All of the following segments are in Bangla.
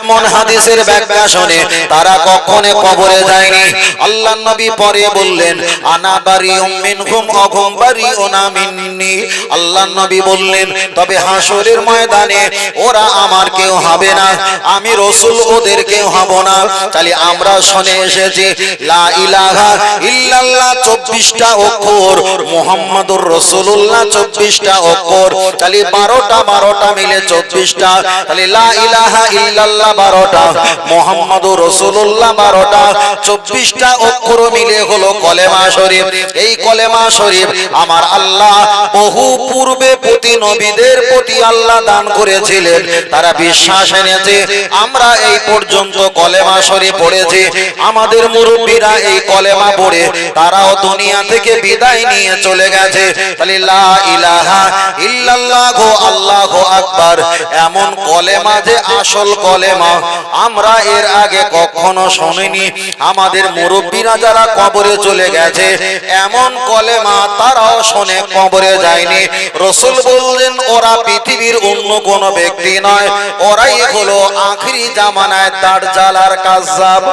এমন হাদিসের ব্যাখ্যা শুনে তারা কখনো কবরে যায়নি। আল্লাহ নবী পরে বললেন, আনা বারি মিনহুম অহুম বারি ওনা মিন্নি। আল্লাহ নবী বললেন, তবে হাসরের ময়দানে ওরা আমার কেউ হবে না, আমি রসুল ওদের কেউ হব না। তাহলে আমরা শুনে এসেছি, লা ইলাহা ইল্লাল্লাহ, চব্বিশটা অক্ষর। মুহাম্মাদুর রসুল্লাহ চব্বিশটা অক্ষর। তাহলে বারোটা বারোটা মিলে চব্বিশটা। তাহলে লা ইলাহা ইল্লাল্লাহ বারোটা মোহাম্মদ রসুল্লাহ বারোটা, চব্বিশটা অক্ষর মিলে হলো কলেমা শরীফ। এই কলেমা শরীফ আমার আল্লাহ বহু পূর্বে প্রতি নবীদের প্রতি আল্লাহ দান করেছিলেন। তারা বিশ্বাস এনেছে, আমরা এই পর্যন্ত কলেমা শরীফ পড়েছি। আমাদের মুরব্বীরা এই কলেমা পড়ে, তারাও দুনিয়া থেকে বিদায় নিয়ে চলে গেছে। তাহলে লা আল্লাহ আকবার। এমন কলেমা যে আসল কলেমা আমরা এর আগে কখনো শুনিনি। আমাদের মুরব্বীরা যারা কবরে চলে গেছে, এমন কলেমা তারাও শোনে কবরে যায়নি। রসুল বললেন, ওরা পৃথিবীর অন্য কোন ব্যক্তি নয়, ওরাই হলো আখরি জামানায় তার জালার কাজাব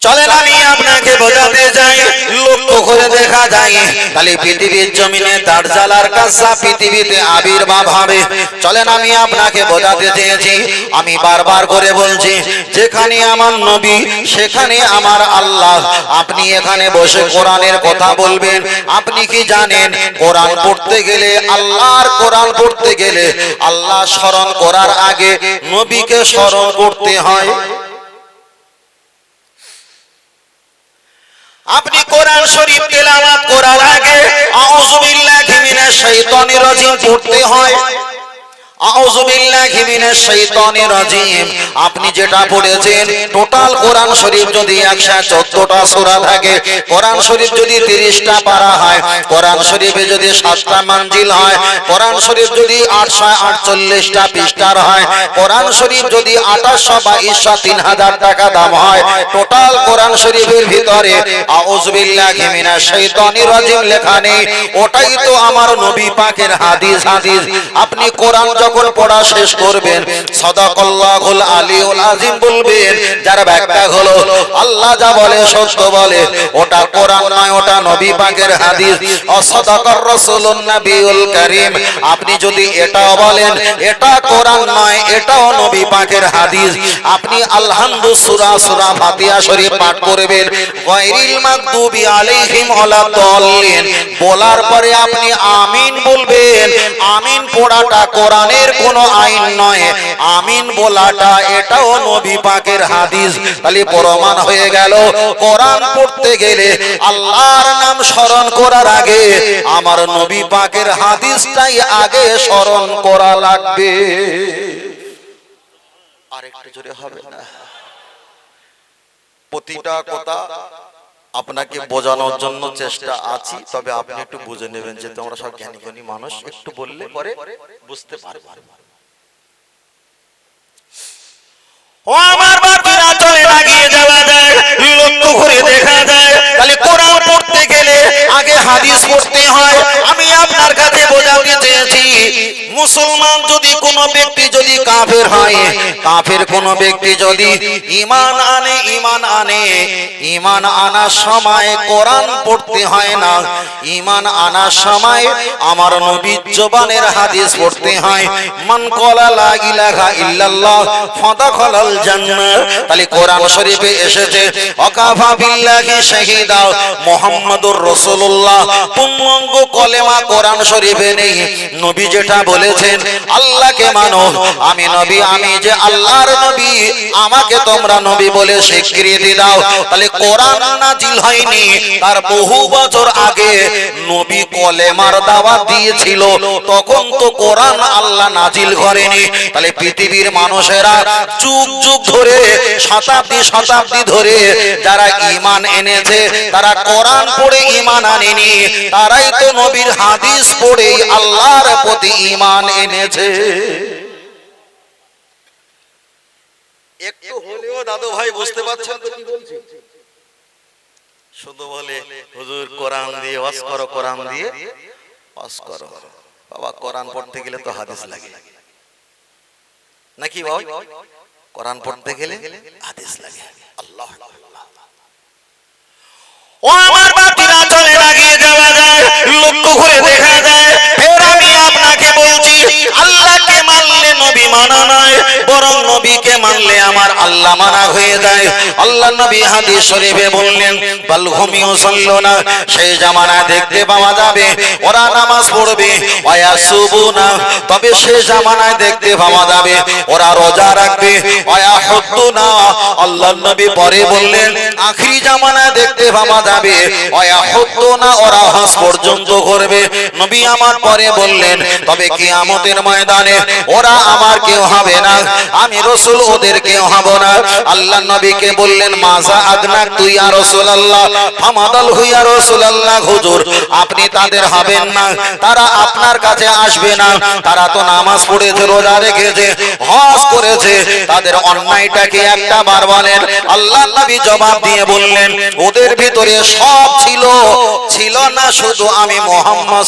চলেন আমি আপনাকে বোঝাতে যাই লক্ষ্য করে দেখা যায় তাহলে পৃথিবীর জমিনে দার্জালার কাজা পৃথিবীতে আবির্ভাব হবে। চলেন আমি আপনাকে বোঝাতে চেয়েছি, আমি বারবার করে বলছি, যেখানে আমার নবী, সেখানে আমার আল্লাহ। আপনি এখানে বসে কোরআনের কথা বলবেন, আপনি কি জানেন, কোরআন পড়তে গেলে, আল্লাহর কোরআন পড়তে গেলে, আল্লাহ স্মরণ করার আগে নবীকে স্মরণ করতে হয়। আপনি কোরআন শরীফ তেলাওয়াত করার আগে আউযু বিল্লাহি মিনাশ শাইতানির রাজিম পড়তে হয়। আপনি যেটা পড়েছেন, টোটাল কোরআন শরীফ যদি 114টা সূরা থাকে, কোরআন শরীফ যদি 30টা পারা হয়, কোরআন শরীফে যদি 7টা মঞ্জিল হয়, কোরআন শরীফ যদি 848টা পৃষ্ঠার হয়, কোরআন শরীফ যদি 2822 3000 টাকা দাম হয়, টোটাল কোরআন শরীফের ভিতরে লেখা নেই। ওটাই তো আমার নবী পাকের হাদিস হাদিস। আপনি কোরআন যখন পড়া শেষ করবেন, সদাকল্লাহুল আলিউল আজিম বলবেন, যার ব্যাখ্যা হলো, আল্লাহ যা বলে, সত্য বলে, ওটা কোরআন নয়, ওটা নবী পাকের হাদিস। অসদাকর রাসূলুন কারীম, আপনি যদি এটাও বলেন, এটা কোরআন নয়, এটাও নবী পাকের হাদিস। আপনি আলহামদু সূরা সূরা ফাতিহা শরীফ পাঠ করবেন, গায়রিল মাগদুবি আলাইহিম বলার পরে আপনি আমিন বলবেন, আমিন পড়াটা কোরআনের কোনো আইন নয়। আমিন বলাটা এটাও নবী পাকের হাদিস। তাহলে প্রমাণ হয়ে গেল, কোরআন পড়তে গেলে আল্লাহর নাম স্মরণ করার আগে আমার নবী পাকের হাদিসটাই আগে স্মরণ করা লাগবে। আরেকটু জোরে হবে না? প্রতিটা কথা আপনাকে বোঝানোর জন্য চেষ্টা আছি তবে আপনি একটু বুঝে নেবেন যে তোমরা সব জ্ঞানী জ্ঞানী মানুষ একটু বললে পরে বুঝতে পারবে। ও আমার বাকিরা চলে লাগিয়ে যাওয়া যায় লক্ষ্য করে আগে হাদিস পড়তে হয়। আমি আপনার কাছে বোঝাতে চেয়েছি, মুসলমান যদি কোনো ব্যক্তি যদি কাফের হয়, কাফের কোন ব্যক্তি যদি ইমান আনে ইমান আনে ইমান আনার সময় কোরআন পড়তে হয় না। ইমান আনার সময় আমার নবীর জবানের হাদিস পড়তে হয়। মান কলা লা ইলাহা ইল্লাল্লাহ, ফাদাখালাল জান্নাহ। তাহলে কোরআন শরীফে এসেছে, অকাফা বিল্লাহি শাহিদা মুহাম্মাদুর রাসূলুল্লাহ, পূর্ণাঙ্গ কলেমা কোরআন শরীফে নেই। নবী যেটা বলেছেন, আল্লাহকে মানো। আমি নবী, আমি যে আল্লাহর নবী, আমাকে তোমরা নবী বলে স্বীকৃতি দাও। তাহলে কোরআন নাজিল হয়নি। তার বহু বছর আগে নবী কলেমার দাওয়াত দিয়েছিল। তখন তো কোরআন আল্লাহ নাজিল করেনি। তাহলে পৃথিবীর মানুষেরা যুগ যুগ ধরে, শতাব্দী শতাব্দী ধরে যারা ঈমান এনেছে, তারা কোরআন পড়ে ঈমান আনেনি তারাই তো নবীর হাদিস পড়ে আল্লাহর প্রতি ঈমান এনেছে। একটু হলেও দাদু ভাই বুঝতে পারছেন তো কি বলছি? শুধু বলে, হুজুর, কোরআন দিয়ে, ওয়াজ করো, কোরআন দিয়ে পাস করো। বাবা, কোরআন পড়তে গেলে তো হাদিস লাগে। নাকি বাবা? কোরআন পড়তে গেলে হাদিস লাগে। আল্লাহ আল্লাহ ও আমার বাতিরা চলে লাগিয়ে যাওয়া যায় লক্ষ্য করে দেখা যায় ফের আমি আপনাকে বলছি আল্লাহকে মানলে নবী মানা নয় বরং নবীকে মানলে আমার আল্লাহ মানা হয়ে যায়। আল্লাহ নবী হাদিস শরীফে বললেন, বাল ঘুমিও চলল না সেই জামানায় দেখতে পাওয়া যাবে, ওরা নামাজ পড়বে ওয়া সুবুনা তবে সেই জামানায় দেখতে পাওয়া যাবে, ওরা রোজা রাখবে ওয়া হুদ্দুনা আল্লাহ নবী পরে বললেন, আখরি জামানায় দেখতে পাওয়া যাবে ওয়া হুদ্দুনা ওরা হজ পর্যন্ত করবে। নবী আমার পরে বললেন, তবে কিয়ামতের ময়দানে ওরা আমার কেউ হবে না। আমি রসুল, ওদের কেউ হব না। আল্লাহ নবীকে বললেন, মাজা আদনা তুই আর ফামাদাল হুইয়া রাসূলুল্লাহ, হুজুর। আপনি তাদের হবেন না। তারা আপনার কাছে আসবে না। তারা তো নামাজ পড়েছে, রোজা রেখেছে, হজ করেছে। তাদের অন্যায়টা কি একটা বার বলেন। আল্লাহ নবী জবাব দিয়ে বললেন, ওদের ভিতরে সব ছিল ছিল না শুধু আমি মোহাম্মদ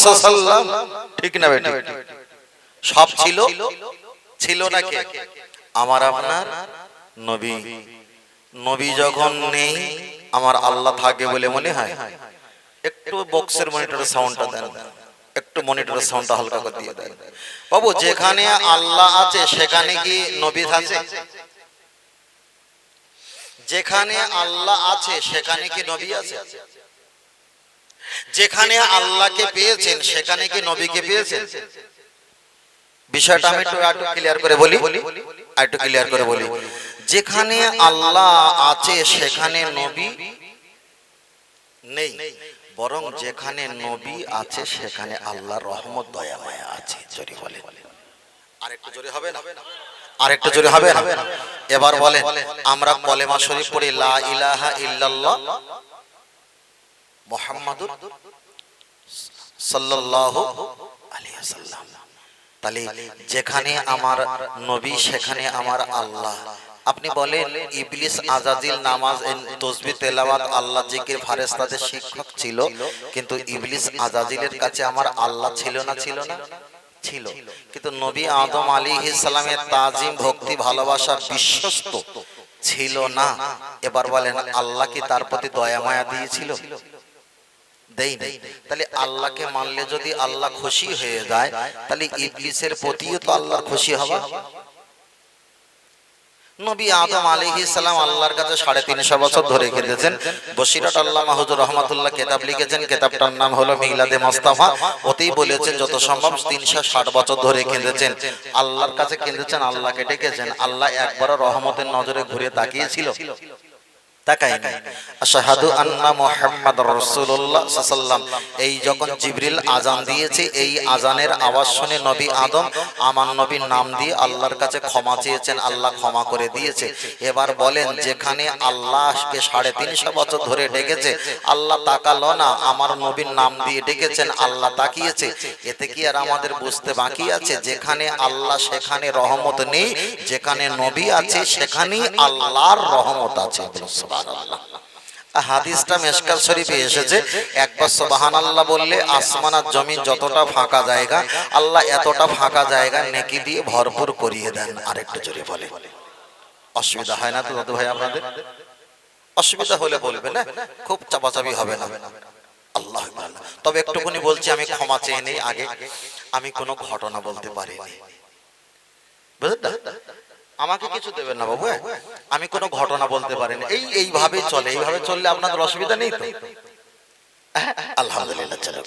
ঠিক না সব ছিল? ছিল না কে আমার আপনার নবী। নবী। যখন নেই আমার আল্লাহ থাকে বলে মনে হয়। একটু বক্সের মনিটরের সাউন্ডটা দেন। একটু মনিটরের সাউন্ডটা হালকা করে দিয়ে দেন। বাবু যেখানে আল্লাহ আছে সেখানে কি নবী আছে? যেখানে আল্লাহ আছে সেখানে কি নবী আছে? যেখানে আল্লাহকে পেয়েছেন সেখানে কি নবীকে পেয়েছেন? বিষয়টা আমি একটু ক্লিয়ার করে বলি। একটু ক্লিয়ার করে বলি। যেখানে আল্লাহ আছে, সেখানে নবী নেই। বরং যেখানে নবী আছে, সেখানে আল্লাহর রহমত দয়া মায়া আছে। জোরে বলে। আরেকটু জোরে হবে না? আরেকটু জোরে হবে না? এবার বলে আমরা কলেমা শরীফ পড়ি, লা ইলাহা ইল্লাল্লাহ মুহাম্মাদুর সাল্লাল্লাহু আলাইহি ওয়াসাল্লাম। তাহলে যেখানে আমার নবী, সেখানে আমার আল্লাহ। আপনি বলেন, ইবলিস আজাজিল নামাজ তসবি তেলাওয়াত আল্লাহ জিকির ফারেস্তাদের শিক্ষক ছিল, কিন্তু ইবলিস আজাজিলের কাছে আমার আল্লাহ ছিল না ছিল না? ছিল। কিন্তু নবী আদম আলী ইসলামের তাজিম, ভক্তি, ভালোবাসা বিশ্বস্ত ছিল না। এবার বলেন, আল্লাহ কি তার প্রতি দয়া মায়া দিয়েছিল? দেই তাহলে আল্লাহকে মানলে যদি আল্লাহ খুশি হয়ে যায়, তাহলে ইবলিসের প্রতিও তো আল্লাহর খুশি হওয়া। নবী আদম আলাইহিস সালাম আল্লাহর কাছে সাড়ে তিনশো বছর ধরে কেঁদেছেন বসিরাট আল্লাহ মাহুজুর রহমাতুল্লাহ কেতাব লিখেছেন। কেতাবটার নাম হলো মিলাদে মোস্তাফা। ওতেই বলেছেন যত সম্ভব তিনশো ষাট বছর ধরে কেঁদেছেন আল্লাহর কাছে কেঁদেছেন আল্লাহকে ডেকেছেন। আল্লাহ একবারও রহমতের নজরে ঘুরে তাকিয়েছিল। ক্ষমা চেয়েছেন, আল্লাহ ক্ষমা করে এবার বলেন, যেখানে আল্লাহকে সাড়ে তিনশো বছর ধরে ডেকেছে, আল্লাহ তাকালো না, আমার নবীর নাম দিয়ে ডেকেছেন, আল্লাহ তাকিয়েছে। এতে কি আর আমাদের বুঝতে বাকি আছে? যেখানে আল্লাহ, সেখানে রহমত নেই, যেখানে নবী আছে, সেখানেই আল্লাহর রহমত আছে। হাদিসটা মেশকাল বললে আসমান আর যতটা ফাঁকা জায়গা, আল্লাহ এতটা ফাঁকা জায়গা নেকি দিয়ে ভরপুর করিয়ে দেন। আরেকটু জোরে অসুবিধা হয় না তো ভাই আপনাদের? অসুবিধা হলে বলবে খুব চাপাচাপি হবে না। আল্লাহ আল্লাহ। তবে একটুখানি বলছি, আমি ক্ষমা চেয়ে নেই আগে। আমি কোনো ঘটনা বলতে পারিনি। বুঝলেন আমাকে কিছু দেবেন না বাবু হ্যাঁ? আমি কোনো ঘটনা বলতে পারিনি। এই এইভাবে চলে এইভাবে চললে আপনাদের অসুবিধা নেই তো? হ্যাঁ, আলহামদুলিল্লাহ চলো।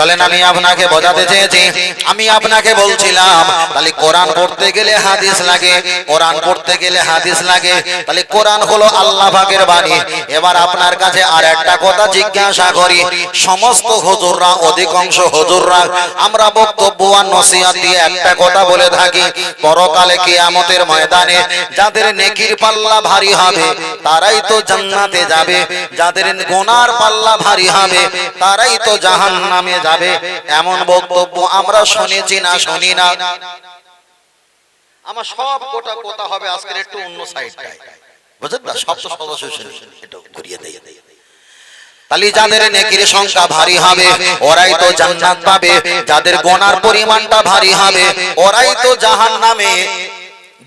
চলেন আমি আপনাকে বোঝাতে চেয়েছি। আমি আপনাকে বলছিলাম তাহলে কোরআন পড়তে গেলে হাদিস লাগে কোরআন পড়তে গেলে হাদিস লাগে তাহলে কোরআন হলো আল্লাহ পাকের বাণী। এবার আপনার কাছে আর একটা কথা জিজ্ঞাসা করি সমস্ত হুজুররা অধিকাংশ হুজুররা আমরা বক্তব্য আর নসিহত দিয়ে একটা কথা বলে থাকি পরকালে কিয়ামতের ময়দানে যাদের নেকির পাল্লা ভারী হবে তারাই তো জান্নাতে যাবে। যাদের গোনার পাল্লা ভারী হবে তারাই তো জাহান্নামে যাবে এমন বক্তব্য আমরা শুনেছি না, শুনি না। আমার সব কোটা কোটা হবে আজকের একটু অন্য সাইডটায়। বুঝলেন না? সব তো সদস্য একটু ঘুরিয়ে দেয়। তাহলে যাদের নেকির সংখ্যা ভারী হবে, ওরাই তো জান্নাত পাবে। যাদের গোনার পরিমাণটা ভারী হবে, ওরাই তো জাহান্নামে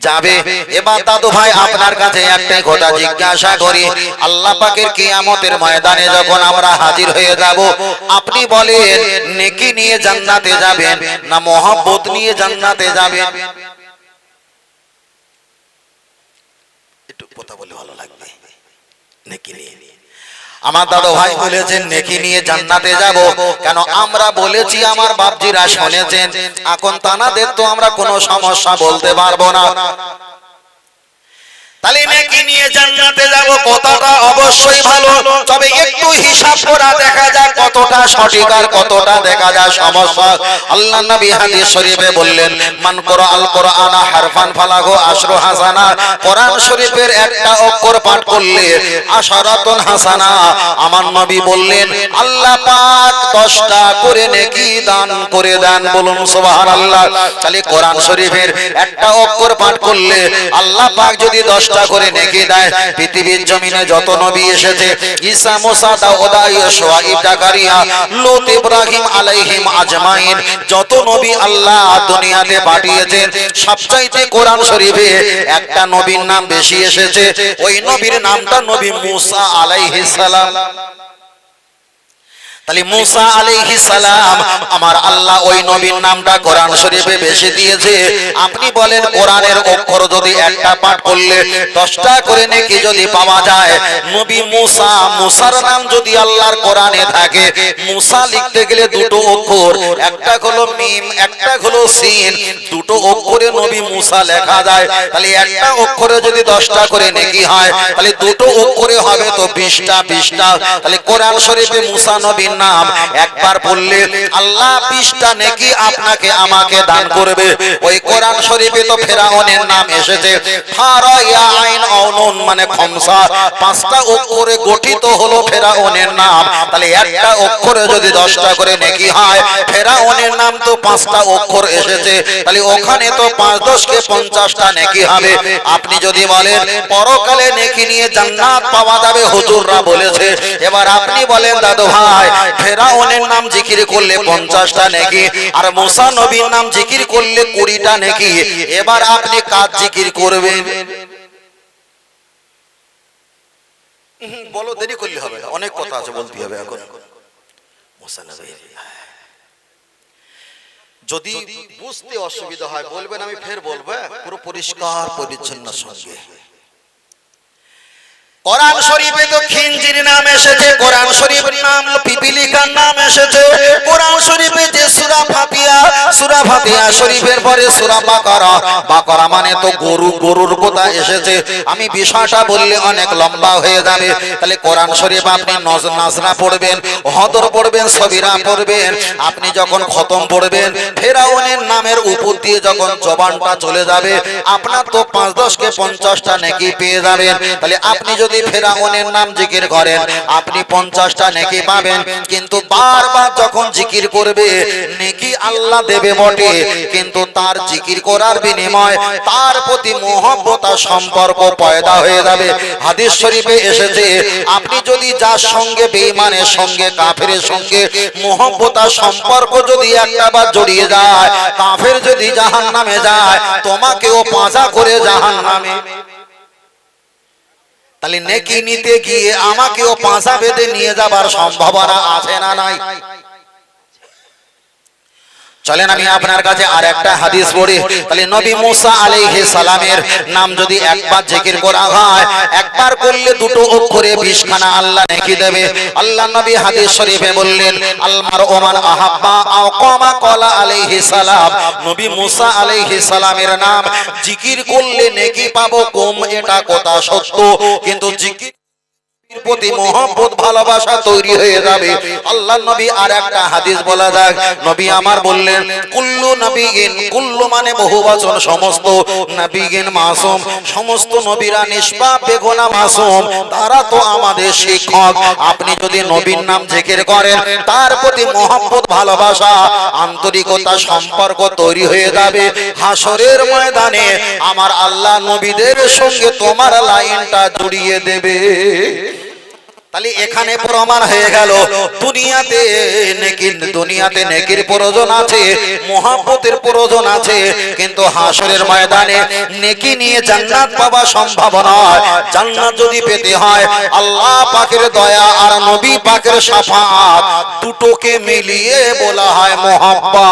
যাবে। এবার দাদু ভাই আপনার কাছে একটাই কথা জিজ্ঞাসা করি। আল্লাহ পাকের কিয়ামতের ময়দানে যখন আমরা হাজির হয়ে যাব, আপনি বলেন, নেকি নিয়ে জান্নাতে যাবেন না মহব্বত নিয়ে জান্নাতে যাবেন? একটু কথা বলে ভালো লাগবে। নেকি নিয়ে। আমার দাদু ভাই বলেছেন, নেকি নিয়ে জান্নাতে যাব। কেন আমরা বলেছি, আমার বাপজিরা শুনেছেন, এখন তানাদের তো আমরা কোনো সমস্যা বলতে পারব না। তাহলে নিয়ে জান্নাতে যাব অবশ্যই ভালো। তবে একটু হিসাব করা দেখা কতটা সঠিক আর কতটা দেখা যায় সমস্যা। আল্লাহ নবী হাদিস শরীফে বললেন, মান আল কোরআনা হারফান ফালাগো আশরু হাসানা। কোরআন শরীফের একটা অক্ষর পাঠ করলে হাসানা। আমার নবী বললেন, আল্লাহ পাক 10টা করে নেকি দান করে দেন। বলুন, সুবহানাল্লাহ। তাহলে কোরআন শরীফের একটা অক্ষর পাঠ করলে, আল্লাহ পাক যদি 10 দশটা করে নেকি দেয়। পৃথিবীর জমিনে যত নবী এসেছে, ঈসা, মুসা, দাউদা শুআইব জাকারিয়া লূত, ইব্রাহিম আলাইহিম আজমাইন, যত নবী আল্লাহ দুনিয়াতে পাঠিয়েছেন, সবচাইতে কোরআন শরীফে একটা নবীর নাম বেশি এসেছে। ওই নবীর নামটা নবী মুসা আলাইহিস সালাম। তাহলে মুসা সালাম আমার আল্লাহ ওই নবীর নামটা কোরআন শরীফে বেশি দিয়েছে। আপনি বলেন, কোরআনের অক্ষর যদি একটা পাঠ করলে দশটা করে নাকি যদি পাওয়া যায়? নবী মুসা, মুসার নাম যদি আল্লাহর কোরআনে থাকে, মুসা লিখতে গেলে দুটো অক্ষর, একটা হলো মিম, একটা হলো সিন, দুটো অক্ষরে নবী মুসা লেখা যায়। তাহলে একটা অক্ষরে যদি দশটা করে নেকি হয়, তাহলে দুটো অক্ষরে হবে তো বিশটা বিশটা। তাহলে কোরআন শরীফে মুসা নবীর নাম একবার বললে, আল্লাহ, বিশটা নেকি আপনাকে আমাকে দান করবে। ওই কোরআন শরীফে তো ফেরাউনের নাম এসেছে। ফারা ইয়া আইন আউনুন মানে খমসা পাঁচটা অক্ষরে গঠিত হলো ফেরাউনের নাম। তাহলে একটা অক্ষরে যদি দশটা করে নেকি হয়, ফেরাউনের নাম তো পাঁচটা অক্ষর এসেছে। তাহলে ওখানে তো পাঁচ দশকে পঞ্চাশটা নেকি হবে। আপনি যদি বলেন, পরকালে নেকি নিয়ে জান্নাত পাওয়া যাবে, হুজুররা বলেছে। এবার আপনি বলেন, দাদু ভাই ফেরাউনের নাম জিকির করলে পঞ্চাশটা নেকি, আর মুসা নবীর নাম জিকির করলে কুড়িটা নেকি। এবার আপনি কাজ জিকির করবেন? বলো, দেরি করলে হবে। অনেক কথা আছে, বলতে হবে এখন। যদি বুঝতে অসুবিধা হয়, বলবেন, আমি ফের বলব হ্যাঁ? পুরো পরিষ্কার, পরিচ্ছন্ন সঙ্গে। কোরআন শরীফে তো খিনজির নাম এসেছে, কোরআন শরীফের নাম পিপিলিকার নাম এসেছে। কোরআন শরীফে যে সূরা ফাতিহা সূরা ফাতিহা শরীফের পরে সূরা বাকারা। বাকারা মানে তো গরু, গরুর কথা এসেছে। আমি বিষয়টা বললে অনেক লম্বা হয়ে যাবে। তাহলে কোরআন শরীফ আপনি নজ নাজরা পড়বেন, হদর পড়বেন, সবিরা পড়বেন। আপনি যখন খতম পড়বেন, ফেরাউনের নামের উপর দিয়ে যখন জবানটা চলে যাবে, আপনার তো পাঁচ দশকে পঞ্চাশটা নেকি পেয়ে যাবেন। তাহলে আপনি যদি ফেরাউনের নাম জিকির করেন। আপনি পঞ্চাশটা নেকি পাবেন, কিন্তু বারবার যখন জিকির করবে, নেকি আল্লাহ দেবে বটে। কিন্তু তার জিকির করার বিনিময় তার প্রতি মহব্বতা সম্পর্ক পয়দা হয়ে যাবে। হাদিস শরীফে এসেছে, আপনি যদি যার সঙ্গে বেঈমানের সঙ্গে, কাফেরের সঙ্গে মহব্বতা সম্পর্ক যদি একটা বার জড়িয়ে যায়, কাফের যদি জাহান নামে যায়, তোমাকেও পাঁজা করে জাহান নামে তাহলে নেকি নিতে গিয়ে আমাকেও পাঁচা বেঁধে নিয়ে যাবার সম্ভাবনা আছে না নাই? চলেন আমি আপনার কাছে আর একটা হাদিস পড়ি। তাহলে নবী মুসা আলাইহিস সালামের নাম যদি একবার জিকির করা হয়, একবার করলে দুটো অক্ষরে বিশখানা আল্লাহ নেকি দেবে। আল্লাহ নবী হাদিস শরীফে বললেন আলমার ওমান আহাব্বা আও কমা কলা আলাইহিস সালাম। নবী মুসা আলাইহিস সালামের নাম, জিকির করলে নেকি পাবো কম, এটা কথা সত্য। কিন্তু জিকির মানে তারা তো আমাদের শিক্ষক। আপনি যদি নবীর নাম জিকির করেন, তার প্রতি মহব্বত, ভালোবাসা, আন্তরিকতা, সম্পর্ক তৈরি হয়ে যাবে। হাসরের ময়দানে আমার আল্লাহ নবীদের সঙ্গে তোমার লাইনটা জড়িয়ে দেবে। তাহলে এখানে প্রমাণ হয়ে গেল। দুনিয়াতে নেকির দুনিয়াতে নেকির প্রয়োজন আছে মহাব্বতের প্রয়োজন আছে কিন্তু হাসরের ময়দানে নেকি নিয়ে জান্নাত পাওয়া সম্ভব নয়। জান্নাত যদি পেতে হয় আল্লাহ পাকের দয়া আর নবী পাকের শাফাত দুটোকে মিলিয়ে বলা হয় মহাব্বা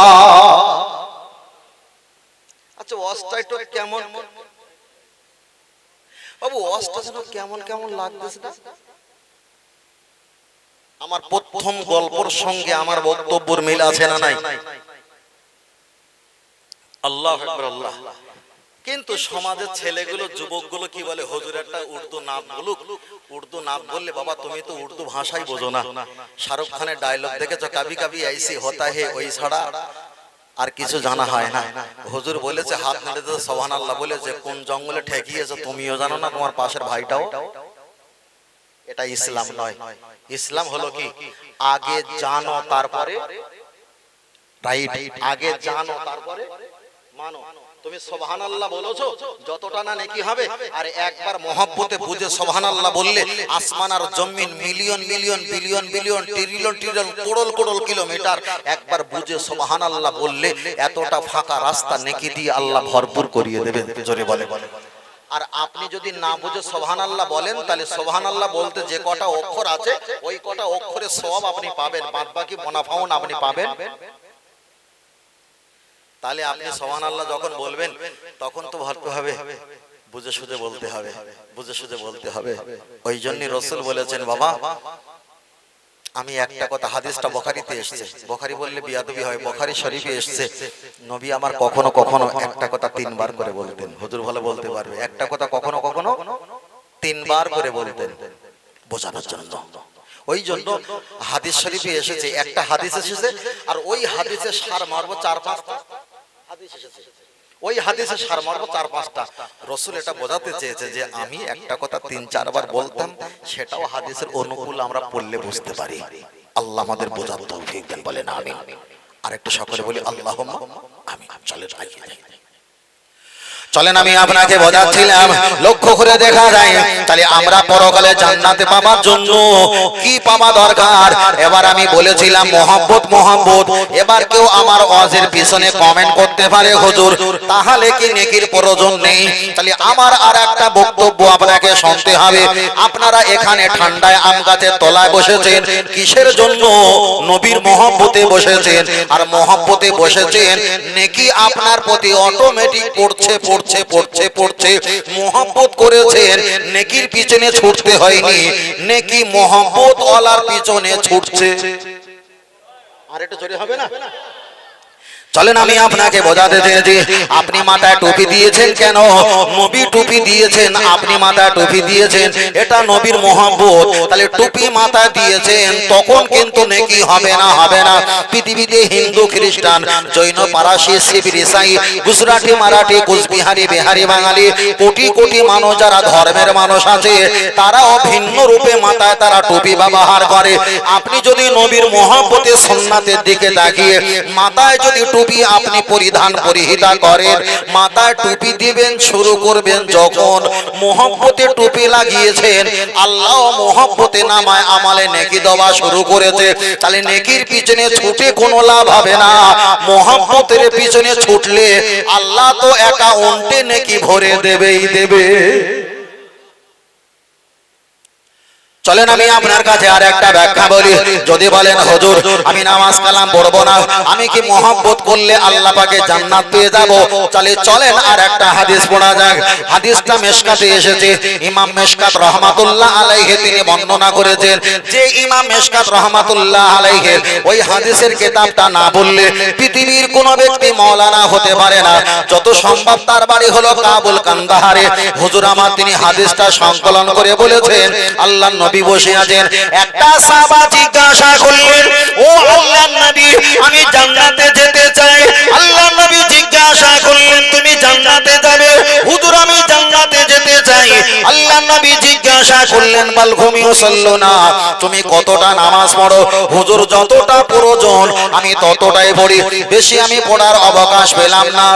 আচ্ছা একটু কেমন? বাবু ওয়াজটা কেমন কেমন লাগতেছে না? আমার প্রথম গল্পর সঙ্গে আমার বক্তব্যের মিল আছে না নাই? আল্লাহ আল্লাহ। কিন্তু সমাজের ছেলেগুলো, যুবকগুলো কি বলে, হুজুর, একটা উর্দু নাম বলুক। উর্দু নাম বললে, বাবা, তুমি তো উর্দু ভাষাই বোঝো না। শাহরুখ খানের ডায়লগ দেখেছ? কাবি কাবি, আইসি, হতা হে, ওই ছাড়া আর কিছু জানা হয় না। হুজুর বলেছে, হাত নেড়ে তো সোহান আল্লাহ বলেছে, কোন জঙ্গলে ঠেকিয়েছে তুমিও জানো না, তোমার পাশের ভাইটাও? এটা ইসলাম নয়। ইসলাম হলো কি? আগে জানো তারপরে রাইট। আগে জানো তারপরে মানো। তুমি আল্লাহ বলেছ যতটা না নেকি হবে আর একবার মহব্বতে বুঝে আল্লাহ বললে আসমান আর জমিন million million billion billion trillion trillion crore কোড়ল কিলোমিটার একবার বুঝে আল্লাহ বললে এতটা ফাঁকা রাস্তা নেকি দিয়ে আল্লাহ ভরপুর করিয়ে দেবে জোরে বলে বলে আর আপনি যদি না বুঝে সোহান আল্লাহ বলেন, তাহলে সোহান আল্লাহ বলতে যে কটা অক্ষর আছে, ওই কটা অক্ষরে সব আপনি পাবেন বাদ বাকি মোনাফাউন আপনি পাবেন। তাহলে আপনি সোহান আল্লাহ যখন বলবেন, তখন তো ভাবতে হবে বুঝে সুঝে বলতে হবে বুঝে সুঝে বলতে হবে। ওই জন্য রসুল বলেছেন, বাবা আমি একটা কথা, হাদিসটা বখারিতে এসছে। বখারি বললে বিয়াদবি হয়, বখারি শরীফে এসছে। নবী আমার কখনো কখনো একটা কথা তিনবার করে বলতেন। হুজুর ভালো বলতে পারবে। একটা কথা কখনো কখনো তিনবার করে বলতেন বোঝানোর জন্য। ওই জন্য হাদিস শরীফে এসেছে, একটা হাদিস এসেছে, আর ওই হাদিসের সার মারবো চার পাঁচটা। হাদিস এসেছে ওই হাদিসে সারমর্ম চার পাঁচটা। রসুল এটা বোঝাতে চেয়েছে যে আমি একটা কথা তিন চারবার বলতাম সেটাও হাদিসের অনুকূল আমরা পড়লে বুঝতে পারি। আল্লাহ আমাদের বোঝার তৌফিক দেন বলেন আমি আর একটু সকলে বলি আল্লাহ আমি চলে যাই চলেন আমি আপনাকে বোঝাচ্ছিলাম, লক্ষ্য করে দেখা যায়, তাহলে আমরা পরকালে জান্নাতে পাবার জন্য কি পাওয়া দরকার? এবার আমি বলেছিলাম মোহাম্মত মোহাম্মত এবার কেউ আমার ওয়াজের পিছনে কমেন্ট করতে পারে, হুজুর। তাহলে কি নেকির প্রয়োজন নেই? তাহলে আমার আর একটা বক্তব্য আপনাকে শুনতে হবে। আপনারা এখানে ঠান্ডায় আম গাছের তলায় বসেছেন, কিসের জন্য? নবীর মোহাম্মতে বসেছেন। আর মোহাম্মতে বসেছেন, নেকি আপনার প্রতি অটোমেটিক পড়ছে পড়ছে পড়ছে পড়ছে পড়ছে। মোহাম্মত করেছেন, নেকির পিছনে ছুটতে হয়নি। নেকি মোহাম্মত ওয়ালার পিছনে ছুটছে। আর এটা জোরে হবে না? চলেন আমি আপনাকে বোঝাতে চেয়েছি আপনি মাথায় টুপি দিয়েছেন কেন? নবী টুপি দিয়েছেন আপনি মাথায় টুপি দিয়েছেন। এটা নবীর মোহাম্মত তাহলে টুপি মাথায় দিয়েছেন তখন কিন্তু নেকি হবে না হবে না। পৃথিবীতে হিন্দু খ্রিস্টান জৈন পারাসি শিবির ইসাই গুজরাটি মারাঠি কুচবিহারি বিহারি বাঙালি কোটি কোটি মানুষ যারা ধর্মের মানুষ আছে তারাও ভিন্ন রূপে মাথায় তারা টুপি ব্যবহার করে। আপনি যদি নবীর মোহাম্মতের সন্ন্যাতের দিকে তাকিয়ে মাথায় যদি টুপি আপনি পরিধান পরিহিতা করেন, মাথায় টুপি দিবেন, শুরু করবেন যখন মোহাম্মতে টুপি লাগিয়েছেন, আল্লাহ মোহাম্মতে নামায় আমালে নেকি দেওয়া শুরু করেছে। তাহলে নেকির পিছনে ছুটে কোনো লাভ হবে না। মোহাম্মতের পিছনে ছুটলে আল্লাহ তো একা অন্টে নেকি ভরে দেবেই দেবে। চলেন আমি আপনার কাছে আর একটা ব্যাখ্যা বলি। যদি বলেন, হুজুর, আমি নামাজ কালাম পড়ব না। আমি কি মোহাম্মত করলে আল্লাহ পাকে জান্নাত পেয়ে যাব? তাহলে চলেন আর একটা হাদিস পড়া যাক। হাদিসটা মেশকাতে এসেছে। ইমাম মেশকাত রহমাতুল্লাহ আলাইহি তিনি বর্ণনা করেছেন যে ইমাম মেশকাত রহমাতুল্লাহ আলাইহি ওই হাদিসের কিতাবটা না বললে পৃথিবীর কোন ব্যক্তি মাওলানা হতে পারে না। যত সম্ভব তার বাড়ি হলো কাবুল কান্দাহারে। হুজুর আমার তিনি হাদিসটা সংকলন করে বলেছেন, আল্লাহ নবী বসে আছেন। একটা সাহাবা জিজ্ঞাসা করলেন, ও আল্লাহ নবী, আমি জান্নাতে যেতে চাই। আল্লাহ নবী জিজ্ঞাসা করলেন, তুমি জান্নাতে যাবে? হুজুর, আমি জান্নাতে যেতে চাই। আল্লাহ নবী জিজ্ঞাসা করলেন বাল ঘুমিও চলল না তুমি কতটা নামাজ পড়ো? হুজুর, যতটা প্রয়োজন, আমি ততটাই পড়ি। বেশি আমি পড়ার অবকাশ পেলাম না।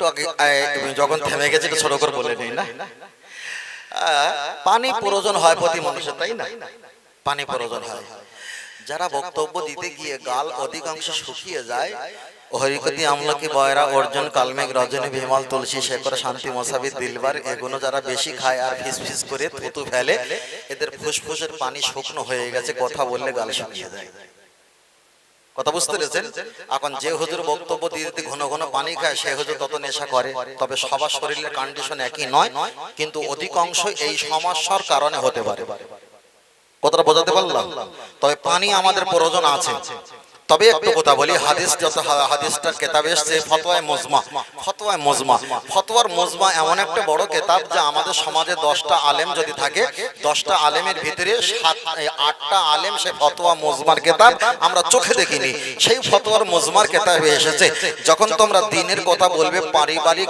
একটু আগে যখন থেমে গেছে একটু ছোট করে বলে নিই না? পানি প্রয়োজন হয় প্রতি মানুষের তাই না? পানি প্রয়োজন হয়। যারা বক্তব্য দিতে গিয়ে গাল অধিকাংশ শুকিয়ে যায় হরিকতি আমলকি বয়রা অর্জুন কালমেঘ রজনী বিমল তুলসী শেখর শান্তি মশাবি দিলবার এগুলো যারা বেশি খায় আর ফিস ফিস করে থুতু ফেলে এদের ফুসফুসের পানি শুকনো হয়ে গেছে কথা বললে গাল শুকিয়ে যায়। কথা বুঝতে পেরেছেন? এখন যে হুজুর বক্তব্য দিতে ঘন ঘন পানি খায়, সে হুজুর তত নেশা করে। তবে সবার শরীরের কন্ডিশন একই নয়, কিন্তু অধিকাংশ এই সমস্যার কারণে হতে পারে। কথাটা বোঝাতে পারলাম? তবে পানি আমাদের প্রয়োজন আছে। তবে একটু কথা বলি হাদিস যত হাদিসটার কেতাব এসছে ফতোয়ায় মজমা। ফতোয়ায় মজমা। ফতোয়ার মজমা এমন একটা বড় কেতাব যা আমাদের সমাজে দশটা আলেম যদি থাকে দশটা আলেমের ভিতরে সাত আটটা আলেম সে ফতোয়া মজমার কেতাব আমরা চোখে দেখিনি। সেই ফতোয়ার মজমার কেতাবে এসেছে যখন তোমরা দিনের কথা বলবে পারিবারিক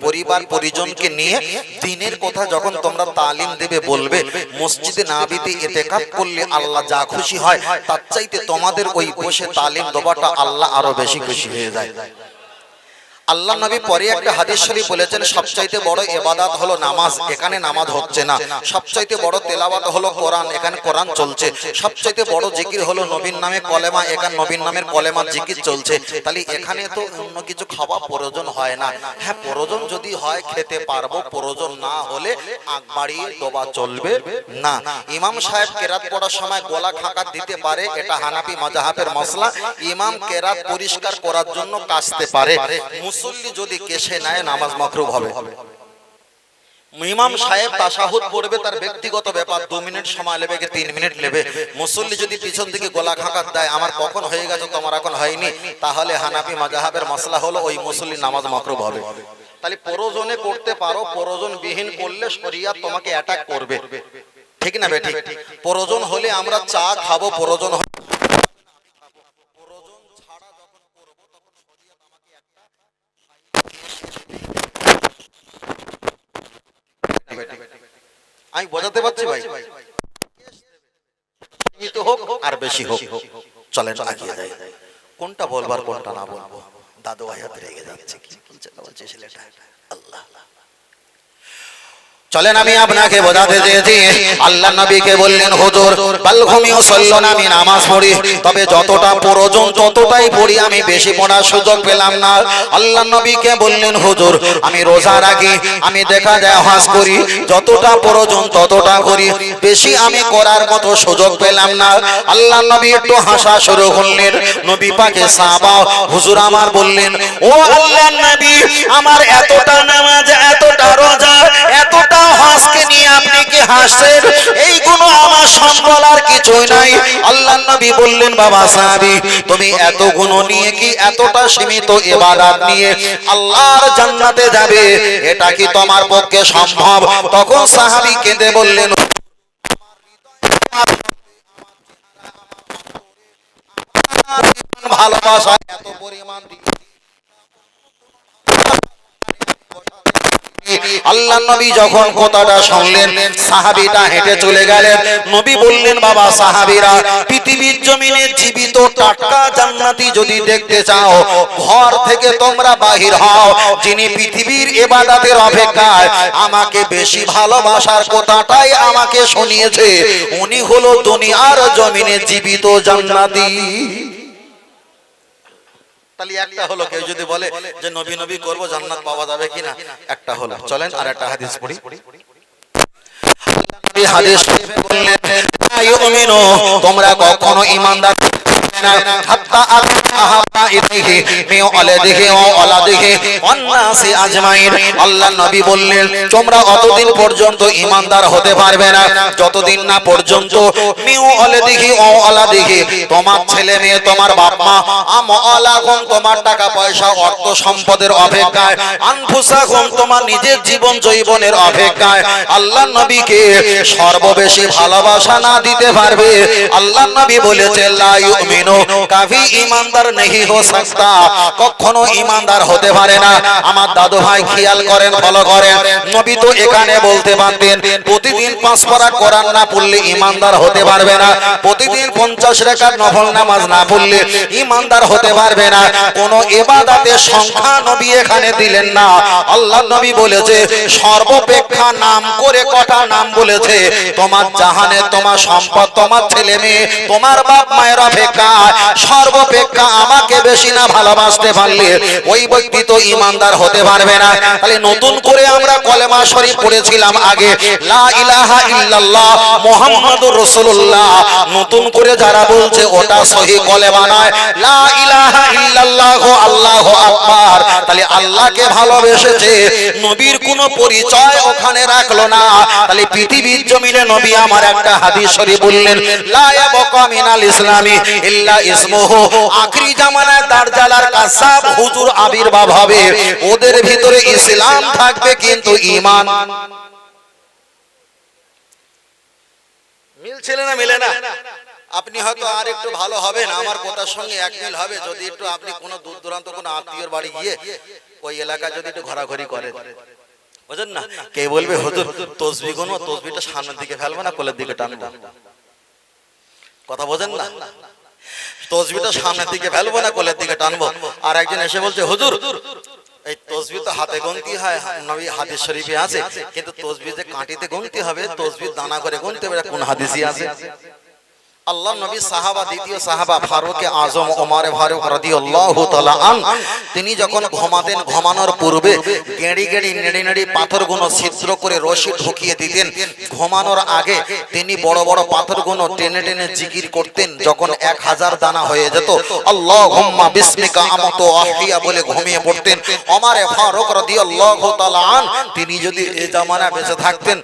পরিবার পরিজনকে নিয়ে দিনের কথা যখন তোমরা তালিম দেবে বলবে মসজিদে না নাবিতে এতেকাত করলে আল্লাহ যা খুশি হয় তার চাইতে তোমাদের ওই বসে তালিম দেওয়াটা আল্লাহ আরও বেশি খুশি হয়ে যায়। আল্লাহ নবী পরে একটা হাদিস শরীফ বলেছেন, সবচাইতে বড় এবাদাত হলো নামাজ। এখানে নামাজ হচ্ছে না। সবচাইতে বড় তেলাওয়াত হলো কোরআন। এখানে কোরআন চলছে। সবচাইতে বড় জিকির হলো নবীন নামে কলেমা। এখানে নবীন নামের কলেমা জিকির চলছে। তাহলে এখানে তো অন্য কিছু খাওয়া প্রয়োজন হয় না। হ্যাঁ প্রয়োজন যদি হয়, খেতে পারব। প্রয়োজন না হলে আগ বাড়িয়ে দোবা চলবে না। ইমাম সাহেব কেরাত পড়ার সময় গোলা খাঁকা দিতে পারে। এটা হানাফি মাজাহাবের মশলা ইমাম কেরাত পরিষ্কার করার জন্য কাশতে পারে। মুসল্লি যদি কেশে নেয়, নামাজ মাকরুব হবে। ইমাম সাহেব তাশাহুদ পড়বে, তার ব্যক্তিগত ব্যাপার দু মিনিট সময় কি তিন মিনিট মুসল্লি যদি পিছন গলা দেয়, আমার কখন হয়ে গেছে, তোমার এখন হয়নি? তাহলে হানাফি মাজাহাবের মশলা হলো ওই মুসল্লি নামাজ মাকরুব হবে। তাহলে প্রয়োজনে করতে পারো প্রয়োজন বিহীন করলে শরিয়াত তোমাকে অ্যাটাক করবে। ঠিক না বেঠিক প্রয়োজন হলে আমরা চা খাব প্রয়োজন ছাড়া যখন করব তখন শরিয়াত আমাকে একটা আমি বোঝাতে পারছি ভাই। সীমিত হোক আর বেশি হোক, চলেন আগিয়ে যাই। কোনটা বলবার কোনটা না বলব? দাদু আয়াত রেগে যাচ্ছে। কি বলছে? ছেলেটা। আল্লাহ। চলেন আমি আপনাকে বোঝাতে চেয়েছি। আল্লাহ নবীকে বললেন, হুজুর, বাল ঘুমিও সল্লো না, আমি নামাজ পড়ি। তবে যতটা প্রয়োজন, ততটাই পড়ি। আমি বেশি পড়ার সুযোগ পেলাম না। আল্লাহ নবীকে বললেন, হুজুর, আমি রোজা রাখি, আমি দেখা যায় হাস করি। যতটা প্রয়োজন, ততটা করি। বেশি আমি করার মতো সুযোগ পেলাম না। আল্লাহ নবী একটু হাসা শুরু করলেন। নবী পাকে সাহাবা, হুজুর আমার বললেন, ও আল্লাহ নবী, আমার এতটা নামাজ, এতটা রোজা, এতটা হাসকে নিয়ে আপনি কি হাসছেন? এইগুলো আমার সম্বল আর কিছুই নাই। আল্লাহ নবী বললেন, বাবা সাহাবি, তুমি এত গুণ নিয়ে কি এতটা সীমিত এবাদত নিয়ে আল্লাহর জান্নাতে যাবে? এটা কি তোমার পক্ষে সম্ভব? তখন সাহাবি কেঁদে বললেন ভালোবাসা, এত পরিমাণ আল্লাহ নবী যখন কথাটা শুনলেন হেঁটে চলে গেলেন। নবী বললেন, বাবা সাহাবীরা, পৃথিবীর জমিনে জীবিত টাটকা জান্নাতি যদি দেখতে চাও, ঘর থেকে তোমরা বাহির হও। যিনি পৃথিবীর এবাদাতের অপেক্ষায় আমাকে বেশি ভালোবাসার কথাটাই আমাকে শুনিয়েছে, উনি হলো দুনিয়ার জমিনে জীবিত জান্নাতি। তাহলে একটা হলো কেউ যদি বলে যে নবী নবী করব, জান্নাত পাওয়া যাবে কিনা? একটা হলো। চলেন আর একটা হাদিস পড়ি। তোমরা কখনো ঈমানদার না, হাত্তা আহাবা ইলাইহি মি ওয়ালাদিহি ওয়া ওয়ালাদিহি ওয়ান আজমাইন। নবী বললেন, তোমরা অতদিন পর্যন্ত হতে পারবে না, যতদিন না পর্যন্ত তোমার ছেলে মেয়ে, তোমার বাপ মা তোমার টাকা পয়সা, অর্থ সম্পদের অপেক্ষায়, আনফুসাকুম, তোমার নিজের জীবন জৈবনের অপেক্ষায়, আল্লাহ নবীকে সর্ববেশী ভালোবাসা না দিতে পারবে। আল্লাহ নবী লা ইউমিনু কখনো ইমানদার হতে পারে না। আমার দাদু ভাই খেয়াল করেন, ফলো করেন। নবী তো এখানে বলতে পারতেন, প্রতিদিন পাঁচ না পড়লে ইমানদার হতে পারবে না। প্রতিদিন পঞ্চাশ রেখার নফল নামাজ না পড়লে ইমানদার হতে পারবে না। কোন সংখ্যা নবী এখানে দিলেন না। আল্লাহ নবী বলেছে, সর্বপেক্ষা নাম করে কটা নাম বলেছে। তোমার জাহানে তোমার সম্পদ, তোমার ছেলে মেয়ে, তোমার বাপ মায়ের অপেক্ষা সর্বপেক্ষা আমাকে বেশি না ভালোবাসতে পারলে ওই ব্যক্তি তো ইমানদার হতে পারবে না। তাহলে নতুন করে আমরা কলেমা শরীফ পড়েছিলাম আগে। নতুন করে যারা বলছে ওটা সহি কলেমা কোনো পরিচয় ওখানে রাখল না। পৃথিবীর হাদিস বললেন ইসমুহু। আখরি জামানায় কাসাব হুজুর আবির্ভাব হবে। ওদের ভিতরে ইসলাম থাকবে কিন্তু ঈমান। মিলছিল না মিলে না? আপনি হয়তো আর একটু ভালো হবেন, আমার কথার সঙ্গে এক মিল হবে। যদি একটু আপনি দূর দূরান্ত আত্মীয়র বাড়ি গিয়ে ওই এলাকায় যদি একটু ঘোরাঘুরি করেন। বুঝেন না? কে বলবে, হুজুর, তসবি গুনো তসবিটা সামনের দিকে ফেলবে না, কোলের দিকে টানবো? কথা বোঝেন না? তসবিটা সামনের দিকে ফেলব না কোলের দিকে টানবো। আর একজন এসে বলছে, হুজুর, এই তসবি তো হাতে গুনতি হয়, নবী হাদিস শরীফে আছে, কিন্তু তসবি যে কাঁটিতে গুনতে হবে তসবি দানা করে গুনতে হবে কোন হাদিসই আছে? আল্লাহ নবী সাহাবা দ্বিতীয় সাহাবা ফারুকে আজম ওমর ফারুক রাদিয়াল্লাহু তাআলা আন তিনি যখন ঘুমাতেন ঘুমানোর পূর্বে গেড়ি গেড়ি নেড়ি নেড়ি পাথরগুলো ছিদ্র করে রশি ঢুকিয়ে দিতেন। ঘুমানোর আগে তিনি বড় বড় পাথরগুলো টেনে টেনে জিকির করতেন। যখন এক হাজার দানা হয়ে যেত আল্লাহুম্মা বিসমিকা আমতু আহিয়া বলে ঘুমিয়ে পড়তেন। ওমর ফারুক রাদিয়াল্লাহু তাআলা আন তিনি যদি এই জামানা বেঁচে থাকতেন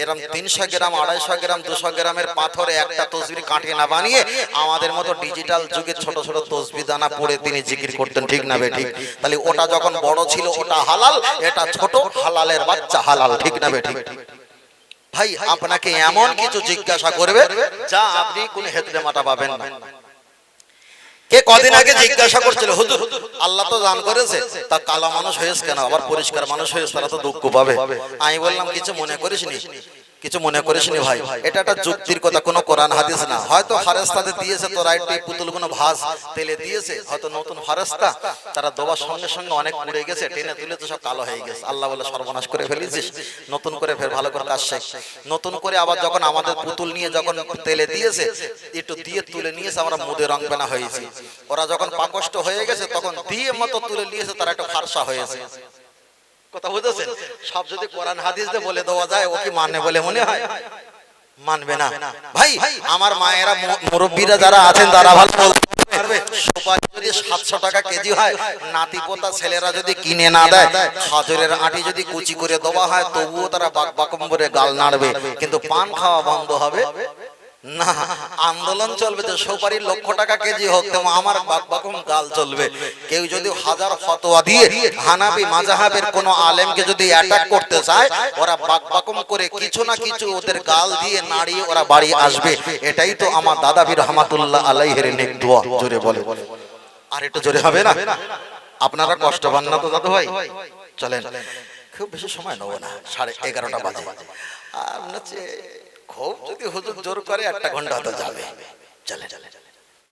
এরকম তিনশো গ্রাম আড়াইশো গ্রাম দুশো গ্রামের পাথরে একটা তসবির কাঠি বানিয়ে আমাদের মতো ডিজিটাল যুগে ছোট ছোট তসবি দানা পড়ে তিনি জিকির করতেন, ঠিক না বে ঠিক? তাহলে ওটা যখন বড় ছিল, ওটা হালাল, এটা ছোট, হালালের বাচ্চা হালাল, ঠিক না বে ঠিক? ভাই, আপনাকে এমন কিছু জিজ্ঞাসা করবে, যা আপনি কোন হেতরে মাটা পাবেন না। কে কদিন আগে জিজ্ঞাসা করছিল, হুজুর, আল্লাহ তো দান করেছে, তা কালা মানুষ হয়েছে কেন? আবার পরিষ্কার মানুষ হয়েছে, তারা তো দুঃখ পাবে। আমি বললাম, কিছু মনে করিসনি? কিছু মনে করিসনি ভাই, এটা একটা যুক্তির কথা, কোনো কোরআন হাদিস না। হয়তো ফারেস্তাদের দিয়েছে তো রাইট পুতুল কোনো ভাস তেলে দিয়েছে, হয়তো নতুন ফারেস্তা, তারা দোবার সঙ্গে সঙ্গে অনেক পুড়ে গেছে, টেনে তুলে তো সব কালো হয়ে গেছে। আল্লাহ বলে সর্বনাশ করে ফেলেছিস, নতুন করে ফের ভালো করে কাজ শেখ। নতুন করে আবার যখন আমাদের পুতুল নিয়ে যখন তেলে দিয়েছে, একটু দিয়ে তুলে নিয়েছে, আমরা মুদে রং পেনা হয়েছি। ওরা যখন পাকষ্ট হয়ে গেছে, তখন দিয়ে মতো তুলে নিয়েছে, তারা একটা ফারসা হয়েছে। কথা বুঝেছেন? সব যদি কোরআন হাদিস দিয়ে বলে দেওয়া যায় ও কি মানে বলে মনে হয়? মানবে না। ভাই আমার মায়েরা মুরব্বীরা যারা আছেন তারা ভালো বলতে পারবে। সুপারি যদি সাতশো টাকা কেজি হয় নাতি পোতা ছেলেরা যদি কিনে না দেয় খাজরের আটি যদি কুচি করে দেওয়া হয় তবুও তারা বাক বাকম করে গাল নাড়বে। কিন্তু পান খাওয়া বন্ধ হবে। না, আন্দোলন চলবে তো, সুপারির লক্ষ টাকা কেজি হোক তো আমার বাক বাকম গাল চলবে। কেউ যদি হাজার ফতোয়া দিয়ে হানাবি মাজাহাবের কোন আলেমকে যদি অ্যাটাক করতে চায়, ওরা বাক বাকম করে কিছু না কিছু ওদের গাল দিয়ে নাড়িয়ে ওরা বাড়ি আসবে। এটাই তো আমার দাদা বীর রহমাতুল্লাহ আলাইহের নেক দোয়া, জোরে বলে। আর একটু জোরে হবে না? আপনারা কষ্ট পান না তো, দাদু ভাই? চলেন। খুব বেশি সময় নেব না, সাড়ে এগারোটা বাজে। আর খুব যদি হুজুর জোর করে একটা ঘণ্টা হতে যাবে। চলে চলে